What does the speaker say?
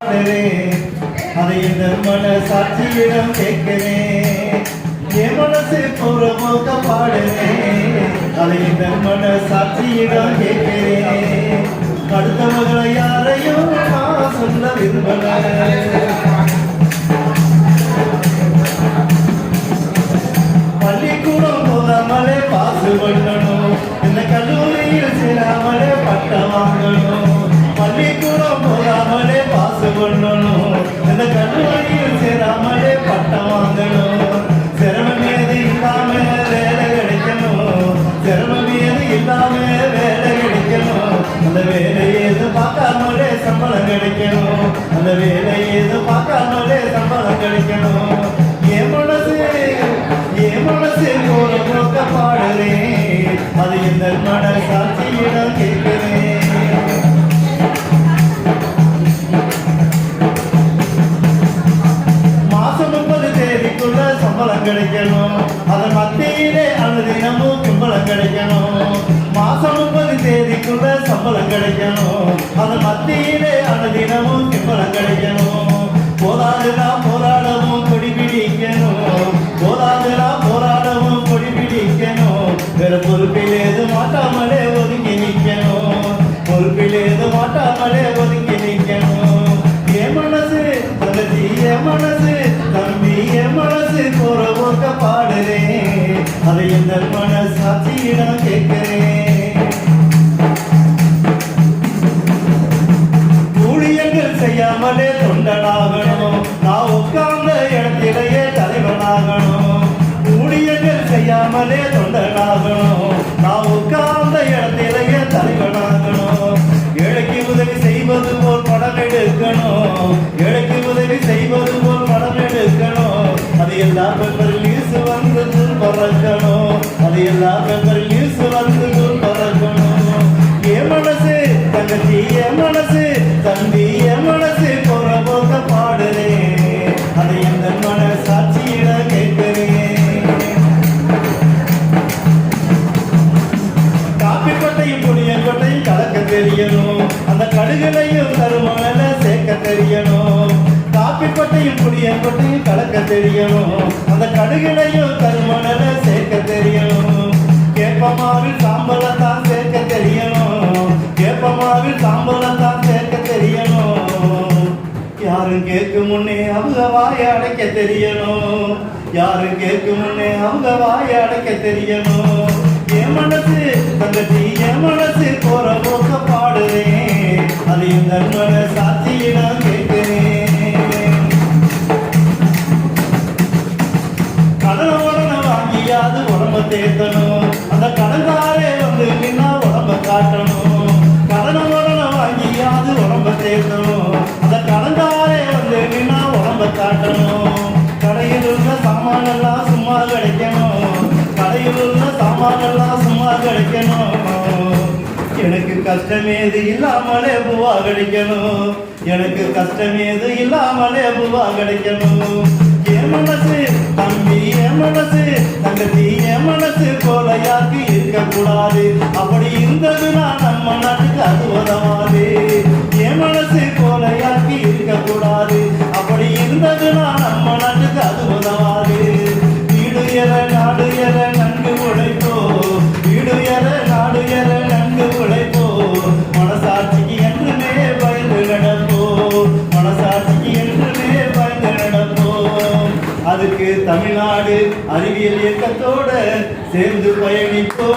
அதை இந்த மன சாட்சியிடம் கேட்கிறேன் என் மனசு போற பாடுறேன் அதை இந்த மன சாட்சியிடம் கேட்கிறேன் அடுத்தவங்களை யாரையும் நான் சொல்ல விரும்பல. சிரமம் இல்லாம வேலை கிடைக்கணும். அந்த வேலை ஏது பார்க்காமலே சம்பளம் கிடைக்கணும். அந்த வேலை ஏது பார்க்காமலே சம்பளம் கிடைக்கணும். என் மனசு என் மனசு போல போக்க பாடுறேன் அது இந்த மன சாட்சியிடம் கிடைக்கணும். அதன் மத்தியிலே அனுதினமும் கும்பலம் கிடைக்கணும். மாசம் முப்பது தேதிக்குள்ள சம்பளம் கிடைக்கணும். அதன் மத்தியிலே அனுதினமும் கும்பலம் கிடைக்கணும். போதாதுனா போராடவும் கொடி பிடிக்கணும். போதாதுனா போராடவும் கொடி பிடிக்கணும். வேற பொறுப்பில் ஏது மாட்டாமலே ஒதுங்கி நிற்கணும். பொறுப்பில் ஏது மாட்டாமலே ஒதுங்கி என் மனசு போற போக்க பாடுறேன் அதை இந்த மனசாட்சியிடம் கேட்கிறேன். ஊழியங்கள் செய்யாமலே தொண்டனாகணும் நான் உட்கார்ந்த இடத்திலேயே தலைவனாகணும் ஊழியர்கள் செய்யாமலே தொண்டனாகணும் நான் உட்கார்ந்த இடத்திலேயே தலைவனாகணும் தெரியணும். காப்பி கொட்டையும் புளியன் கொட்டையும் கலக்க தெரியணும். அந்த கடுகளையும் கருமணல சேர்க்க தெரியணும். கேப்பமாவில் சாம்பலத்தான் சேர்க்க தெரியணும். கேப்பமாவில் சாம்பலத்தான் சேர்க்க தெரியணும். யாரும் கேட்கும் முன்னே அவங்க வாய அடைக்க தெரியணும். யாரும் கேட்கும் முன்னே அவங்க வாய அடைக்க தெரியணும். என் மனசு தங்கச்சி என் மனசு போற போக்க பாடுறேன். அது இந்த மனசு காட்டணும். கடையில் உள்ள சாமானெல்லாம் சும்மா கிடைக்கணும். கடையில் உள்ள சாமானெல்லாம் சும்மா கிடைக்கணும். எனக்கு கஷ்டமேது இல்லாமலே பூவா கிடைக்கணும். எனக்கு கஷ்டமேது இல்லாமலே பூவா கிடைக்கணும். என் மனசு தம்பி என் மனசு தங்கச்சி என் மனசு போல யாருக்கு இருக்கக்கூடாது. அப்படி இருந்ததுன்னா நம்ம நாட்டுக்கு அது உதவாது. என் மனசு போல யாருக்கு இருக்கக்கூடாது. அப்படி நம்ம நாட்டுக்கு அது உதவாது வீடு எற நாடு எற நன்கு உழைப்போ வீடு எற நாடு எற நன்கு உழைப்போ மனசாட்சிக்கு என்றுமே பயந்து நடப்போ மனசாட்சிக்கு என்றுமே பயந்து நடப்போம் அதுக்கு தமிழ்நாடு அறிவியல் இயக்கத்தோட சேர்ந்து பயணிப்போ